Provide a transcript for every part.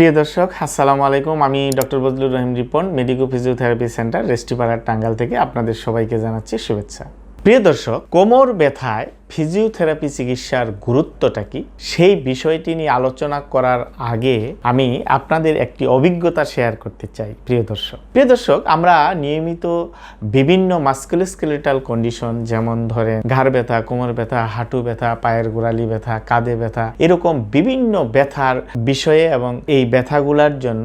প্রিয় দর্শক, আসসালামু আলাইকুম। আমি doctor Bazlur Rahim Ripon, medico physiotherapy centre রেস্টিপাড়ার Tangail থেকে আপনাদের সবাইকে জানাচ্ছি শুভেচ্ছা। প্রিয় দর্শক, কোমর ব্যথায় ফিজিওথেরাপি চিকিৎসার গুরুত্বটা কি? সেই বিষয়টি নিয়ে আলোচনা করার আগে আমি আপনাদের একটি অভিজ্ঞতা শেয়ার করতে চাই, প্রিয় দর্শক। প্রিয় দর্শক, আমরা নিয়মিত বিভিন্ন মাস্কুলোস্কেলেটাল কন্ডিশন যেমন ধরেন ঘাড় ব্যথা, কোমর ব্যথা, হাঁটু ব্যথা, পায়ের গোড়ালি ব্যথা, কাঁধে ব্যথা, এরকম বিভিন্ন ব্যথার বিষয়ে এবং এই ব্যথাগুলার জন্য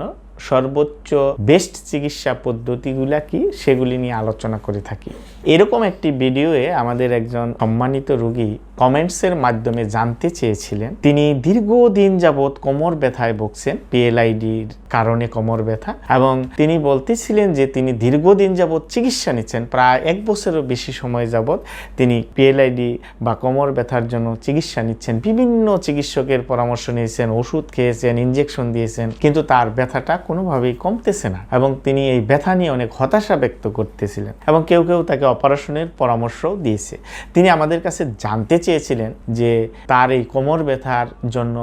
সর্বোচ্চ বেস্ট চিকিৎসা পদ্ধতিগুলো কি সেগুলি নিয়ে আলোচনা করে থাকি। এরকম একটি ভিডিওয়ে আমাদের একজন সম্মানিত রোগী কমেন্টসের মাধ্যমে জানতে চেয়েছিলেন। তিনি দীর্ঘদিন যাবৎ কোমর ব্যথায় ভুগছেন, পিএলআইডির কারণে কোমর ব্যথা এবং তিনি বলতেছিলেন যে তিনি দীর্ঘদিন যাবৎ চিকিৎসা নিচ্ছেন, প্রায় এক বছরেরও বেশি সময় যাবৎ তিনি পিএলআইডি বা কোমর ব্যথার জন্য চিকিৎসা নিচ্ছেন। বিভিন্ন চিকিৎসকের পরামর্শ নিয়েছেন, ওষুধ খেয়েছেন, ইনজেকশন দিয়েছেন, কিন্তু তার ব্যথাটা কোনোভাবেই কমতেছে না এবং তিনি এই ব্যথা নিয়ে অনেক হতাশা ব্যক্ত করতেছিলেন এবং কেউ কেউ তাকে অপারেশনের পরামর্শও দিয়েছে। তিনি আমাদের কাছে জানতে চেয়েছিলেন যে তার এই কোমর ব্যথার জন্য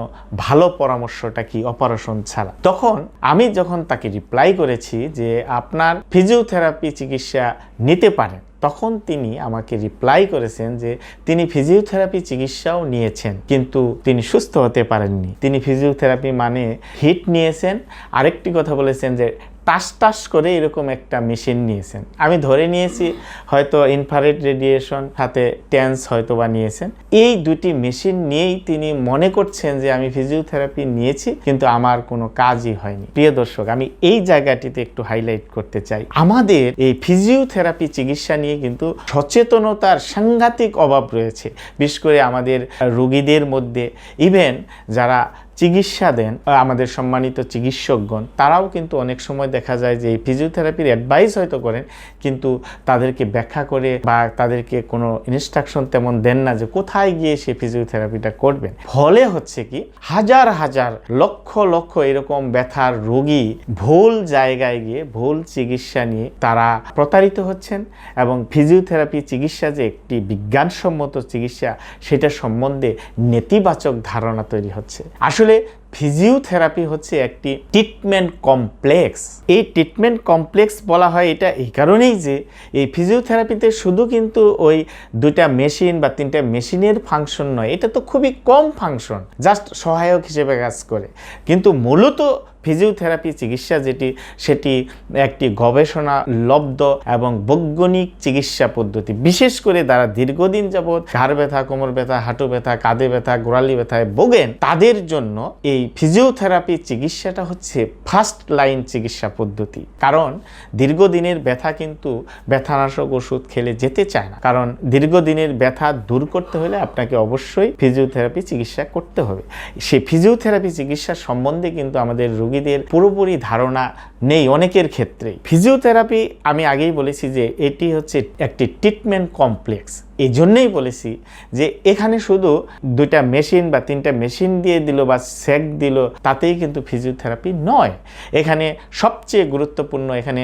ভালো পরামর্শটা কি অপারেশন ছাড়া। তখন আমি যখন তাকে রিপ্লাই করেছি যে আপনার ফিজিওথেরাপি চিকিৎসা নিতে পারেন, তখন তিনি আমাকে রিপ্লাই করেছেন যে তিনি ফিজিওথেরাপি চিকিৎসাও নিয়েছেন, কিন্তু তিনি সুস্থ হতে পারেননি। তিনি ফিজিওথেরাপি মানে হিট নিয়েছেন। আরেকটি কথা বলেছেন যে টাস টাস করে এরকম একটা মেশিন নিয়েছেন। আমি ধরে নিয়েছি, হয়তো ইনফ্রারেড রেডিয়েশন সাথে টেন্স হয়তো বা নিয়েছেন। এই দুটি মেশিন নিয়েই তিনি মনে করছেন যে আমি ফিজিওথেরাপি নিয়েছি, কিন্তু আমার কোনো কাজই হয়নি। প্রিয় দর্শক, আমি এই জায়গাটিতে একটু হাইলাইট করতে চাই। আমাদের এই ফিজিওথেরাপি চিকিৎসা নিয়ে কিন্তু সচেতনতার সাংঘাতিক অভাব রয়েছে। বিশেষ করে আমাদের রোগীদের মধ্যে। ইভেন যারা চিকিৎসা দেন আমাদের সম্মানিত চিকিৎসকগণ, তারাও কিন্তু অনেক সময় দেখা যায় যে এই ফিজিওথেরাপির অ্যাডভাইস হয়তো করেন, কিন্তু তাদেরকে ব্যাখ্যা করে বা তাদেরকে কোনো ইনস্ট্রাকশন তেমন দেন না যে কোথায় গিয়ে সে ফিজিওথেরাপিটা করবেন। ফলে হচ্ছে কি, হাজার হাজার, লক্ষ লক্ষ এরকম ব্যথার রোগী ভুল জায়গায় গিয়ে ভুল চিকিৎসা নিয়ে তারা প্রতারিত হচ্ছেন এবং ফিজিওথেরাপি চিকিৎসা যে একটি বিজ্ঞানসম্মত চিকিৎসা, সেটা সম্বন্ধে নেতিবাচক ধারণা তৈরি হচ্ছে। আসলে ফিজিওথেরাপি হচ্ছে একটি ট্রিটমেন্ট কমপ্লেক্স এই ট্রিটমেন্ট কমপ্লেক্স বলা হয় এটা এই কারণেই যে এই ফিজিওথেরাপিতে শুধু কিন্তু ওই দুইটা মেশিন বা তিনটা মেশিনের ফাংশন নয়, এটা তো খুবই কম ফাংশন জাস্ট সহায়ক হিসেবে কাজ করে। কিন্তু মূলত ফিজিওথেরাপি চিকিৎসা যেটি, সেটি একটি গবেষণা লব্ধ এবং বৈজ্ঞানিক চিকিৎসা পদ্ধতি। বিশেষ করে যারা দীর্ঘদিন যাবৎ ঘাড় ব্যথা, কোমর ব্যথা, হাঁটু ব্যথা, কাঁধে ব্যথা, গোড়ালি ব্যথায় ভোগেন, তাদের জন্য এই ফিজিওথেরাপি চিকিৎসাটা হচ্ছে ফার্স্ট লাইন চিকিৎসা পদ্ধতি। কারণ দীর্ঘদিনের ব্যথা কিন্তু ব্যথানাশক ওষুধ খেলে যেতে চায় না। কারণ দীর্ঘদিনের ব্যথা দূর করতে হলে আপনাকে অবশ্যই ফিজিওথেরাপি চিকিৎসা করতে হবে। সেই ফিজিওথেরাপি চিকিৎসা সম্বন্ধে কিন্তু আমাদের রোগীদের পুরোপুরি ধারণা নেই অনেকের ক্ষেত্রেই। ফিজিওথেরাপি আমি আগেই বলেছি যে এটি হচ্ছে একটি ট্রিটমেন্ট কমপ্লেক্স এই জন্যই বলেছি যে এখানে শুধু দুইটা মেশিন বা তিনটা মেশিন দিয়ে দিল বা সেক দিল, তাতেই কিন্তু ফিজিওথেরাপি নয়। এখানে সবচেয়ে গুরুত্বপূর্ণ এখানে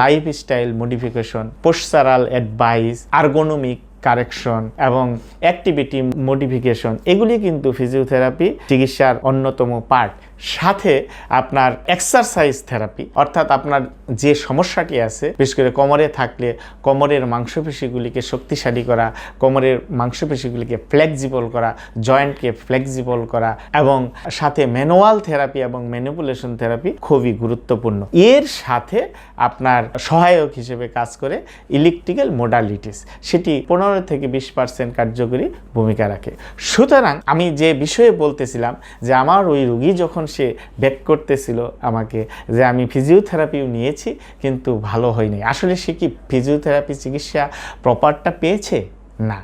lifestyle modification postural advice ergonomic correction এবং অ্যাক্টিভিটি মডিফিকেশন এগুলি কিন্তু ফিজিওথেরাপি চিকিৎসার অন্যতম পার্ট সাথে আপনার এক্সারসাইজ থেরাপি অর্থাৎ আপনার যে সমস্যাটি আছে, বিশেষ করে কোমরে থাকলে কোমরের মাংসপেশিগুলিকে শক্তিশালী করা, কোমরের মাংসপেশিগুলিকে ফ্লেক্সিবল করা জয়েন্টকে ফ্লেক্সিবল করা এবং সাথে ম্যানুয়াল থেরাপি এবং ম্যানিপুলেশন থেরাপি খুবই গুরুত্বপূর্ণ। এর সাথে আপনার সহায়ক হিসেবে কাজ করে ইলেকট্রিক্যাল মোডালিটিস সেটি পনেরো থেকে বিশ পার্সেন্ট কার্যকরী ভূমিকা রাখে। সুতরাং আমি যে বিষয়ে বলতেছিলাম যে আমার ওই রুগী যখন সে ব্যাক করতেছিল আমাকে যে আমি ফিজিওথেরাপিও নিয়েছি, কিন্তু ভালো হয়নি। আসলে সে কি ফিজিওথেরাপি চিকিৎসা প্রপারটা পেয়েছে? না।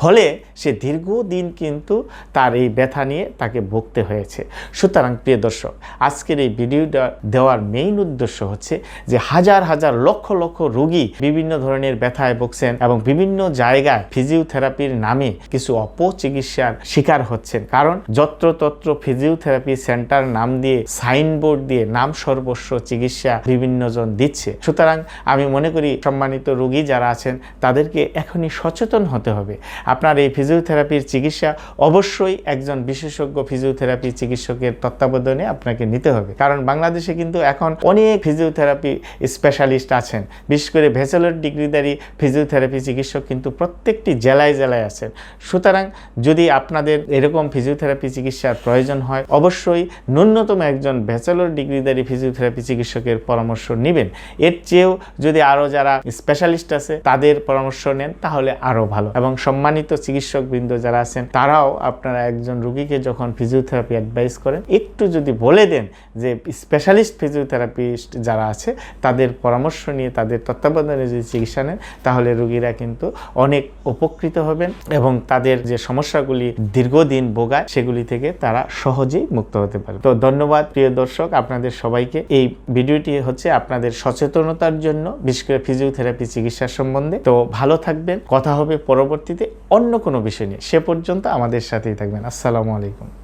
ফলে সে দীর্ঘদিন কিন্তু তার এই ব্যথা নিয়ে তাকে ভুগতে হয়েছে। সুতরাং প্রিয় দর্শক, আজকের এই ভিডিওটা দেওয়ার মেইন উদ্দেশ্য হচ্ছে যে হাজার হাজার লক্ষ লক্ষ রোগী বিভিন্ন ধরনের ব্যথায় ভুগছেন এবং বিভিন্ন জায়গায় ফিজিওথেরাপির নামে কিছু অপচিকিৎসার শিকার হচ্ছেন। কারণ যত্রতত্র ফিজিওথেরাপি সেন্টার নাম দিয়ে সাইনবোর্ড দিয়ে নাম সর্বস্ব চিকিৎসা বিভিন্ন জন দিচ্ছে। সুতরাং আমি মনে করি সম্মানিত রোগী যারা আছেন, তাদেরকে এখনই সচেতন হতে হবে। আপনার এই ফিজিওথেরাপির চিকিৎসা অবশ্যই একজন বিশেষজ্ঞ ফিজিওথেরাপি চিকিৎসকের তত্ত্বাবধানে আপনাকে নিতে হবে। কারণ বাংলাদেশে কিন্তু এখন অনেক ফিজিওথেরাপি স্পেশালিস্ট আছেন। বিশেষ করে ভেসেলর ডিগ্রিধারী ফিজিওথেরাপি চিকিৎসক কিন্তু প্রত্যেকটি জেলায় জেলায় আছেন। সুতরাং যদি আপনাদের এরকম ফিজিওথেরাপি চিকিৎসার প্রয়োজন হয়, অবশ্যই ন্যূনতম একজন ব্যাচেলর ডিগ্রিধারী ফিজিওথেরাপি চিকিৎসকের পরামর্শ নেবেন। এর চেয়েও যদি আরও যারা স্পেশালিস্ট আছে, তাদের পরামর্শ নেন, তাহলে আরও ভালো। এবং সম্মানিত চিকিৎসকবৃন্দ যারা আছেন, তারাও আপনারা একজন রুগীকে যখন ফিজিওথেরাপি অ্যাডভাইস করেন, একটু যদি বলে দেন যে স্পেশালিস্ট ফিজিওথেরাপিস্ট যারা আছে, তাদের পরামর্শ নিয়ে, তাদের তত্ত্বাবধানে যদি চিকিৎসা নেন, তাহলে রুগীরা কিন্তু অনেক উপকৃত হবেন এবং তাদের যে সমস্যাগুলি দীর্ঘদিন ভোগায়, সেগুলি থেকে তারা সহজেই মুক্ত হতে পারে তো ধন্যবাদ প্রিয় দর্শক, আপনাদের সবাইকে। এই ভিডিওটি হচ্ছে আপনাদের সচেতনতার জন্য, বিশেষ করে ফিজিওথেরাপি চিকিৎসা সম্বন্ধে। তো ভালো থাকবেন, কথা হবে পরবর্তীতে। অন্য কোনো বিষয় নিয়ে সে পর্যন্ত আমাদের সাথেই থাকবেন। আসসালামু আলাইকুম।